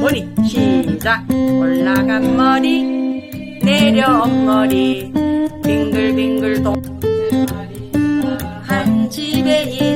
머리. 시작. 올라간 머리. 내려온 머리. 빙글빙글 동한 집에 있